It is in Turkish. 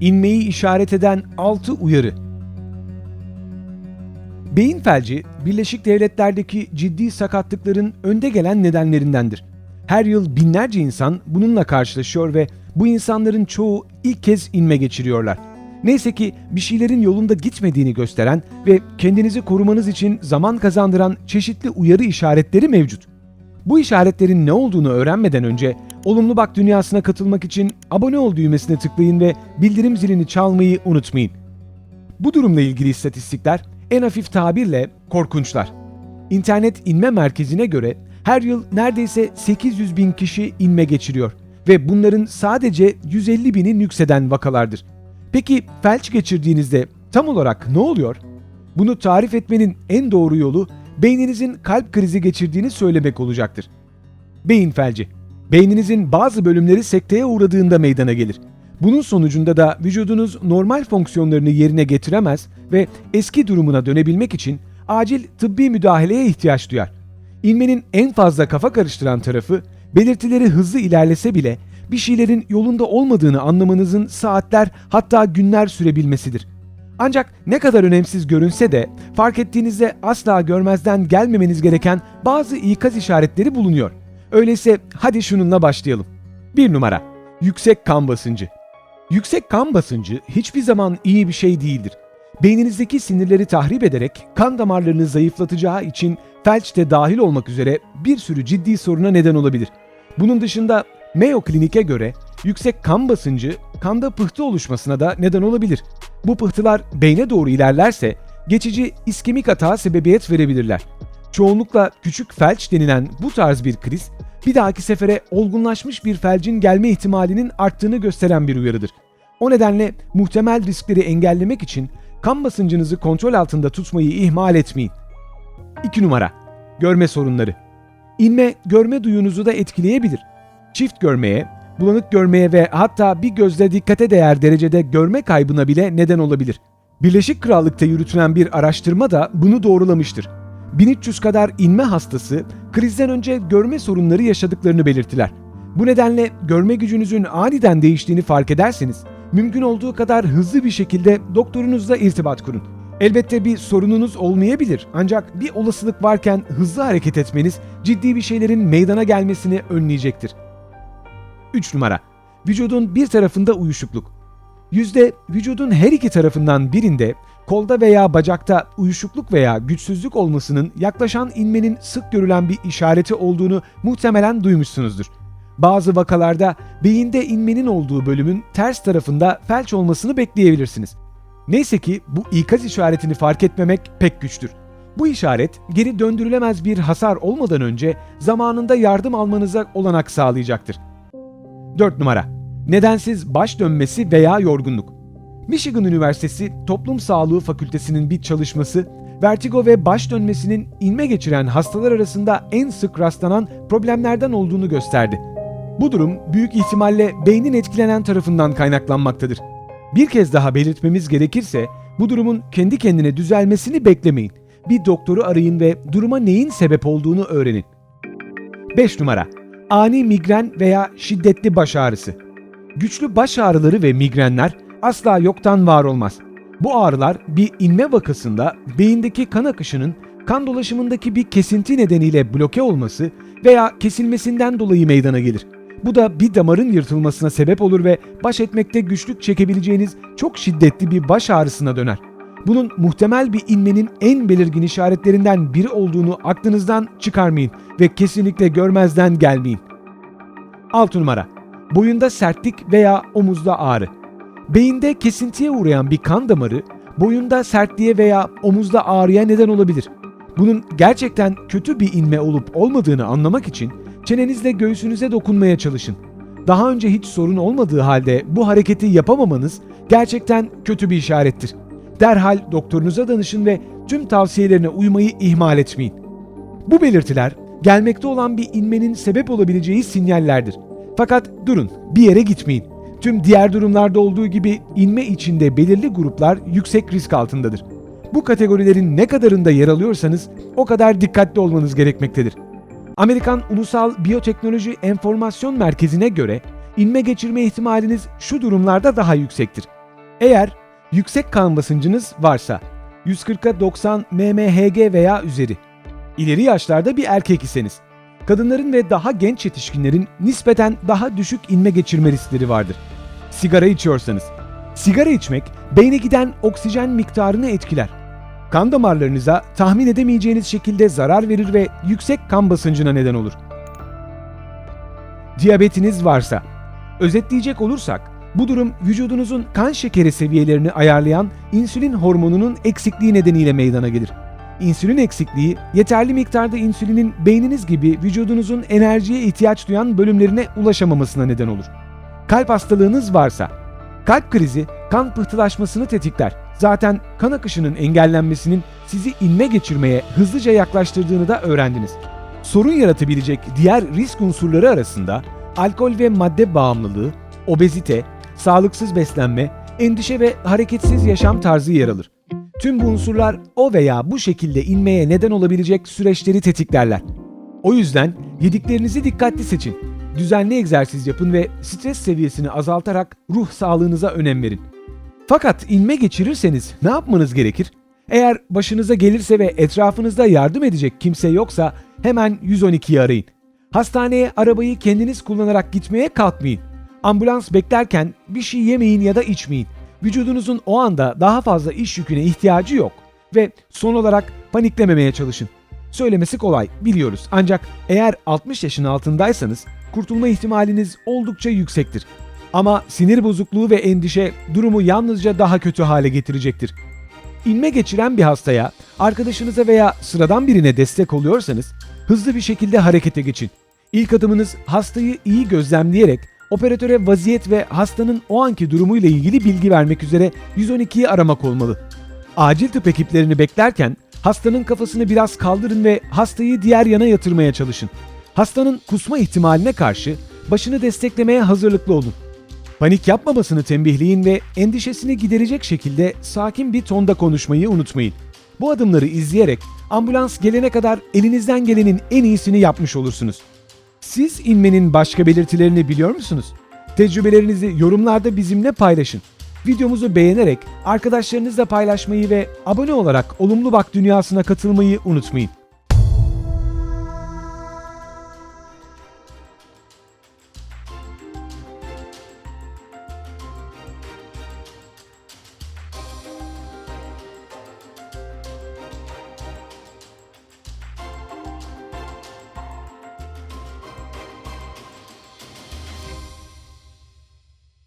İnmeyi işaret eden 6 uyarı. Beyin felci, Birleşik Devletler'deki ciddi sakatlıkların önde gelen nedenlerindendir. Her yıl binlerce insan bununla karşılaşıyor ve bu insanların çoğu ilk kez inme geçiriyorlar. Neyse ki bir şeylerin yolunda gitmediğini gösteren ve kendinizi korumanız için zaman kazandıran çeşitli uyarı işaretleri mevcut. Bu işaretlerin ne olduğunu öğrenmeden önce Olumlu Bak dünyasına katılmak için abone ol düğmesine tıklayın ve bildirim zilini çalmayı unutmayın. Bu durumla ilgili istatistikler en hafif tabirle korkunçlar. İnternet inme merkezine göre her yıl neredeyse 800 bin kişi inme geçiriyor ve bunların sadece 150 bini nükseden vakalardır. Peki felç geçirdiğinizde tam olarak ne oluyor? Bunu tarif etmenin en doğru yolu beyninizin kalp krizi geçirdiğini söylemek olacaktır. Beyin felci. Beyninizin bazı bölümleri sekteye uğradığında meydana gelir. Bunun sonucunda da vücudunuz normal fonksiyonlarını yerine getiremez ve eski durumuna dönebilmek için acil tıbbi müdahaleye ihtiyaç duyar. İnmenin en fazla kafa karıştıran tarafı belirtileri hızlı ilerlese bile bir şeylerin yolunda olmadığını anlamanızın saatler hatta günler sürebilmesidir. Ancak ne kadar önemsiz görünse de fark ettiğinizde asla görmezden gelmemeniz gereken bazı ikaz işaretleri bulunuyor. Öyleyse hadi şununla başlayalım. 1 numara. Yüksek kan basıncı. Yüksek kan basıncı hiçbir zaman iyi bir şey değildir. Beyninizdeki sinirleri tahrip ederek kan damarlarını zayıflatacağı için felç de dahil olmak üzere bir sürü ciddi soruna neden olabilir. Bunun dışında Mayo Klinik'e göre yüksek kan basıncı kanda pıhtı oluşmasına da neden olabilir. Bu pıhtılar beyne doğru ilerlerse geçici iskemik atağa sebebiyet verebilirler. Çoğunlukla küçük felç denilen bu tarz bir kriz bir dahaki sefere olgunlaşmış bir felcin gelme ihtimalinin arttığını gösteren bir uyarıdır. O nedenle muhtemel riskleri engellemek için kan basıncınızı kontrol altında tutmayı ihmal etmeyin. 2 numara. Görme sorunları. İnme görme duyunuzu da etkileyebilir. Çift görmeye, bulanık görmeye ve hatta bir gözle dikkate değer derecede görme kaybına bile neden olabilir. Birleşik Krallık'ta yürütülen bir araştırma da bunu doğrulamıştır. 1300 kadar inme hastası krizden önce görme sorunları yaşadıklarını belirttiler. Bu nedenle görme gücünüzün aniden değiştiğini fark ederseniz mümkün olduğu kadar hızlı bir şekilde doktorunuzla irtibat kurun. Elbette bir sorununuz olmayabilir ancak bir olasılık varken hızlı hareket etmeniz ciddi bir şeylerin meydana gelmesini önleyecektir. 3 numara. Vücudun bir tarafında uyuşukluk. Yüzde vücudun her iki tarafından birinde kolda veya bacakta uyuşukluk veya güçsüzlük olmasının yaklaşan inmenin sık görülen bir işareti olduğunu muhtemelen duymuşsunuzdur. Bazı vakalarda beyinde inmenin olduğu bölümün ters tarafında felç olmasını bekleyebilirsiniz. Neyse ki bu ikaz işaretini fark etmemek pek güçtür. Bu işaret geri döndürülemez bir hasar olmadan önce zamanında yardım almanıza olanak sağlayacaktır. 4 numara. Nedensiz baş dönmesi veya yorgunluk. Michigan Üniversitesi Toplum Sağlığı Fakültesinin bir çalışması, vertigo ve baş dönmesinin inme geçiren hastalar arasında en sık rastlanan problemlerden olduğunu gösterdi. Bu durum büyük ihtimalle beynin etkilenen tarafından kaynaklanmaktadır. Bir kez daha belirtmemiz gerekirse bu durumun kendi kendine düzelmesini beklemeyin. Bir doktoru arayın ve duruma neyin sebep olduğunu öğrenin. 5 numara. Ani migren veya şiddetli baş ağrısı. Güçlü baş ağrıları ve migrenler asla yoktan var olmaz. Bu ağrılar bir inme vakasında beyindeki kan akışının kan dolaşımındaki bir kesinti nedeniyle bloke olması veya kesilmesinden dolayı meydana gelir. Bu da bir damarın yırtılmasına sebep olur ve baş etmekte güçlük çekebileceğiniz çok şiddetli bir baş ağrısına döner. Bunun muhtemel bir inmenin en belirgin işaretlerinden biri olduğunu aklınızdan çıkarmayın ve kesinlikle görmezden gelmeyin. 6 numara. Boyunda sertlik veya omuzda ağrı. Beyinde kesintiye uğrayan bir kan damarı boyunda sertliğe veya omuzda ağrıya neden olabilir. Bunun gerçekten kötü bir inme olup olmadığını anlamak için çenenizle göğsünüze dokunmaya çalışın. Daha önce hiç sorun olmadığı halde bu hareketi yapamamanız gerçekten kötü bir işarettir. Derhal doktorunuza danışın ve tüm tavsiyelerine uymayı ihmal etmeyin. Bu belirtiler gelmekte olan bir inmenin sebep olabileceği sinyallerdir. Fakat durun, bir yere gitmeyin. Tüm diğer durumlarda olduğu gibi inme içinde belirli gruplar yüksek risk altındadır. Bu kategorilerin ne kadarında yer alıyorsanız o kadar dikkatli olmanız gerekmektedir. Amerikan Ulusal Biyoteknoloji Enformasyon Merkezi'ne göre inme geçirme ihtimaliniz şu durumlarda daha yüksektir. Eğer yüksek kan basıncınız varsa 140'a 90 mmHg veya üzeri, ileri yaşlarda bir erkek iseniz, kadınların ve daha genç yetişkinlerin nispeten daha düşük inme geçirme riskleri vardır. Sigara içiyorsanız, sigara içmek beyne giden oksijen miktarını etkiler. Kan damarlarınıza tahmin edemeyeceğiniz şekilde zarar verir ve yüksek kan basıncına neden olur. Diyabetiniz varsa, özetleyecek olursak, bu durum vücudunuzun kan şekeri seviyelerini ayarlayan insülin hormonunun eksikliği nedeniyle meydana gelir. İnsülin eksikliği, yeterli miktarda insülinin beyniniz gibi vücudunuzun enerjiye ihtiyaç duyan bölümlerine ulaşamamasına neden olur. Kalp hastalığınız varsa, kalp krizi kan pıhtılaşmasını tetikler. Zaten kan akışının engellenmesinin sizi inme geçirmeye hızlıca yaklaştırdığını da öğrendiniz. Sorun yaratabilecek diğer risk unsurları arasında alkol ve madde bağımlılığı, obezite, sağlıksız beslenme, endişe ve hareketsiz yaşam tarzı yer alır. Tüm bu unsurlar o veya bu şekilde inmeye neden olabilecek süreçleri tetiklerler. O yüzden yediklerinizi dikkatli seçin. Düzenli egzersiz yapın ve stres seviyesini azaltarak ruh sağlığınıza önem verin. Fakat inme geçirirseniz ne yapmanız gerekir? Eğer başınıza gelirse ve etrafınızda yardım edecek kimse yoksa hemen 112'yi arayın. Hastaneye arabayı kendiniz kullanarak gitmeye kalkmayın. Ambulans beklerken bir şey yemeyin ya da içmeyin. Vücudunuzun o anda daha fazla iş yüküne ihtiyacı yok ve son olarak paniklememeye çalışın. Söylemesi kolay biliyoruz ancak eğer 60 yaşın altındaysanız kurtulma ihtimaliniz oldukça yüksektir. Ama sinir bozukluğu ve endişe durumu yalnızca daha kötü hale getirecektir. İnme geçiren bir hastaya, arkadaşınıza veya sıradan birine destek oluyorsanız hızlı bir şekilde harekete geçin. İlk adımınız hastayı iyi gözlemleyerek operatöre vaziyet ve hastanın o anki durumuyla ilgili bilgi vermek üzere 112'yi aramak olmalı. Acil tıp ekiplerini beklerken hastanın kafasını biraz kaldırın ve hastayı diğer yana yatırmaya çalışın. Hastanın kusma ihtimaline karşı başını desteklemeye hazırlıklı olun. Panik yapmamasını tembihleyin ve endişesini giderecek şekilde sakin bir tonda konuşmayı unutmayın. Bu adımları izleyerek ambulans gelene kadar elinizden gelenin en iyisini yapmış olursunuz. Siz inmenin başka belirtilerini biliyor musunuz? Tecrübelerinizi yorumlarda bizimle paylaşın. Videomuzu beğenerek arkadaşlarınızla paylaşmayı ve abone olarak Olumlu Bak dünyasına katılmayı unutmayın.